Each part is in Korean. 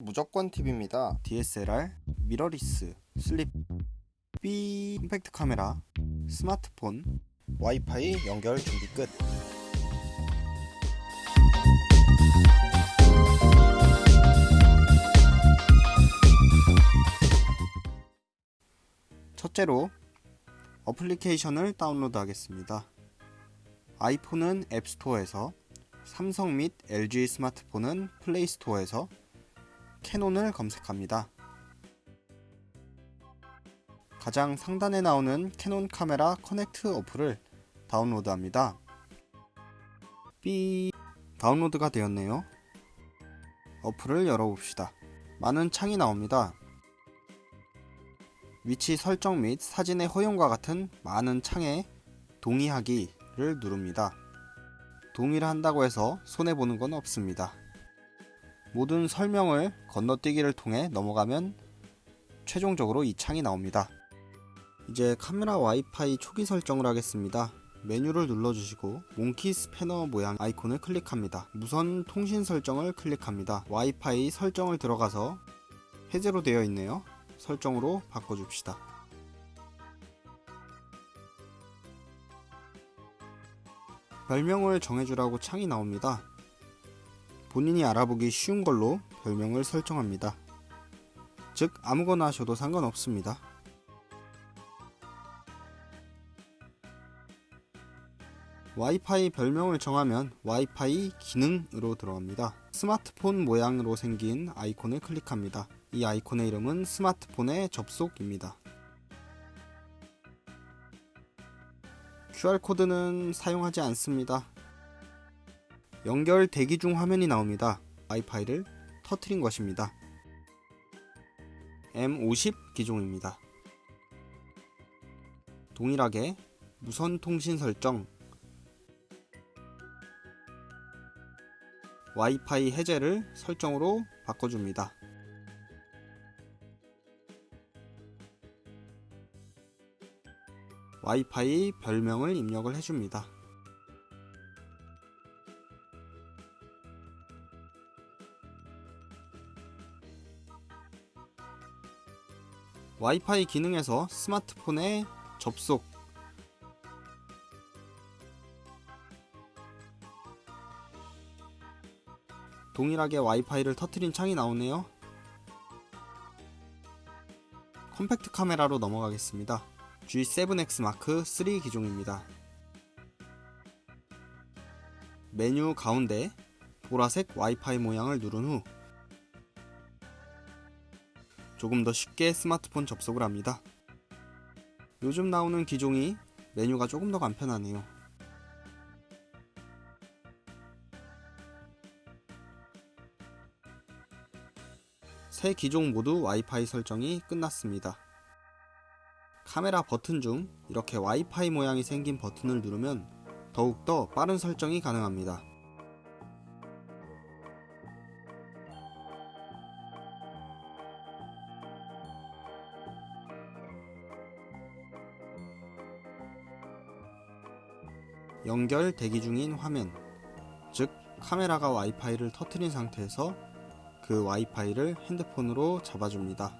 무조건 팁입니다. DSLR, 미러리스, 슬립, B 컴팩트 카메라, 스마트폰, 와이파이 연결 준비 끝. 첫째로 어플리케이션을 다운로드 하겠습니다. 아이폰은 앱스토어에서 삼성 및 LG 스마트폰은 플레이스토어에서 캐논을 검색합니다. 가장 상단에 나오는 캐논 카메라 커넥트 어플을 다운로드합니다. 삐 다운로드가 되었네요. 어플을 열어봅시다. 많은 창이 나옵니다. 위치 설정 및 사진의 허용과 같은 많은 창에 동의하기를 누릅니다. 동의를 한다고 해서 손해보는 건 없습니다. 모든 설명을 건너뛰기를 통해 넘어가면 최종적으로 이 창이 나옵니다. 이제 카메라 와이파이 초기 설정을 하겠습니다. 메뉴를 눌러주시고 몽키 스패너 모양 아이콘을 클릭합니다. 무선 통신 설정을 클릭합니다. 와이파이 설정을 들어가서 해제로 되어 있네요. 설정으로 바꿔줍시다. 별명을 정해주라고 창이 나옵니다. 본인이 알아보기 쉬운 걸로 별명을 설정합니다. 즉, 아무거나 하셔도 상관없습니다. 와이파이 별명을 정하면 와이파이 기능으로 들어갑니다. 스마트폰 모양으로 생긴 아이콘을 클릭합니다. 이 아이콘의 이름은 스마트폰의 접속입니다. QR코드는 사용하지 않습니다. 연결 대기 중 화면이 나옵니다. 와이파이를 터트린 것입니다. M50 기종입니다. 동일하게 무선 통신 설정 와이파이 해제를 설정으로 바꿔줍니다. 와이파이 별명을 입력을 해줍니다. 와이파이 기능에서 스마트폰에 접속 동일하게 와이파이를 터트린 창이 나오네요. 컴팩트 카메라로 넘어가겠습니다. G7X 마크 3 기종입니다. 메뉴 가운데 보라색 와이파이 모양을 누른 후 조금 더 쉽게 스마트폰 접속을 합니다. 요즘 나오는 기종이 메뉴가 조금 더 간편하네요. 세 기종 모두 와이파이 설정이 끝났습니다. 카메라 버튼 중 이렇게 와이파이 모양이 생긴 버튼을 누르면 더욱더 빠른 설정이 가능합니다. 연결 대기 중인 화면, 즉 카메라가 와이파이를 터트린 상태에서 그 와이파이를 핸드폰으로 잡아줍니다.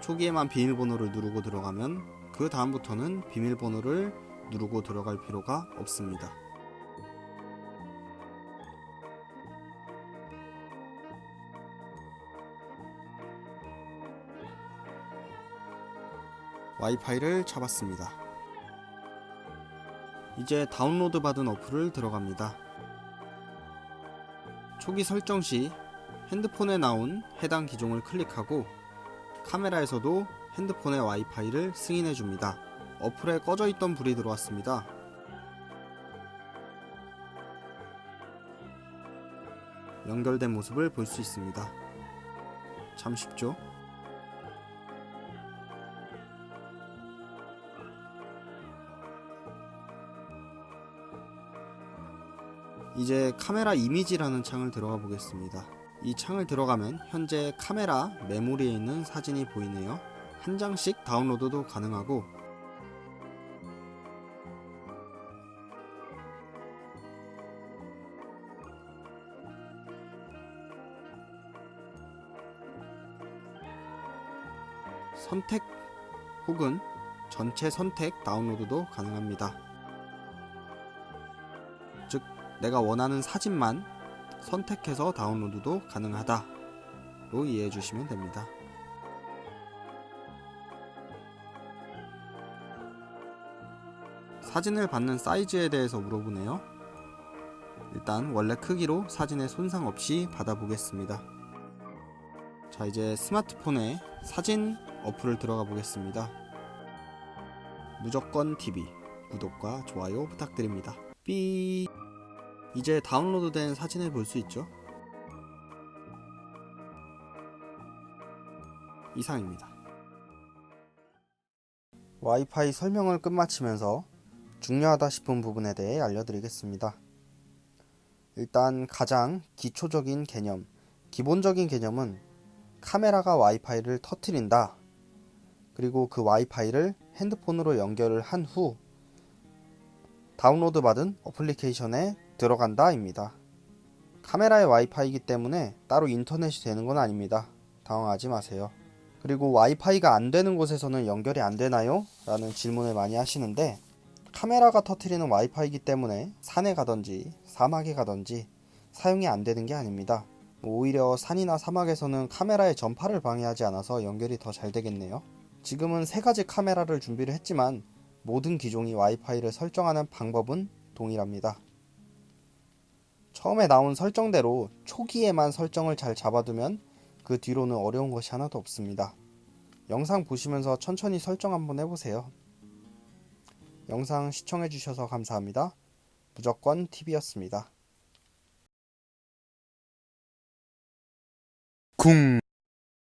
초기에만 비밀번호를 누르고 들어가면 그 다음부터는 비밀번호를 누르고 들어갈 필요가 없습니다. 와이파이를 잡았습니다. 이제 다운로드 받은 어플을 들어갑니다. 초기 설정 시 핸드폰에 나온 해당 기종을 클릭하고 카메라에서도 핸드폰의 와이파이를 승인해 줍니다. 어플에 꺼져 있던 불이 들어왔습니다. 연결된 모습을 볼 수 있습니다. 참 쉽죠? 이제 카메라 이미지라는 창을 들어가 보겠습니다. 이 창을 들어가면 현재 카메라 메모리에 있는 사진이 보이네요. 한 장씩 다운로드도 가능하고 선택 혹은 전체 선택 다운로드도 가능합니다. 즉, 내가 원하는 사진만 선택해서 다운로드도 가능하다로 이해해 주시면 됩니다. 사진을 받는 사이즈에 대해서 물어보네요. 일단 원래 크기로 사진에 손상 없이 받아보겠습니다. 자, 이제 스마트폰에 사진 어플을 들어가 보겠습니다. 무조건 TV 구독과 좋아요 부탁드립니다. 삐 이제 다운로드된 사진을 볼 수 있죠? 이상입니다. 와이파이 설명을 끝마치면서 중요하다 싶은 부분에 대해 알려드리겠습니다. 일단 가장 기초적인 개념, 기본적인 개념은 카메라가 와이파이를 터트린다. 그리고 그 와이파이를 핸드폰으로 연결을 한 후 다운로드 받은 어플리케이션에 들어간다입니다. 카메라의 와이파이이기 때문에 따로 인터넷이 되는 건 아닙니다. 당황하지 마세요. 그리고 와이파이가 안 되는 곳에서는 연결이 안 되나요? 라는 질문을 많이 하시는데 카메라가 터트리는 와이파이이기 때문에 산에 가든지 사막에 가든지 사용이 안 되는 게 아닙니다. 오히려 산이나 사막에서는 카메라의 전파를 방해하지 않아서 연결이 더 잘 되겠네요. 지금은 세 가지 카메라를 준비를 했지만 모든 기종이 와이파이를 설정하는 방법은 동일합니다. 처음에 나온 설정대로 초기에만 설정을 잘 잡아두면 그 뒤로는 어려운 것이 하나도 없습니다. 영상 보시면서 천천히 설정 한번 해보세요. 영상 시청해주셔서 감사합니다. 무조건 TV였습니다. 쿵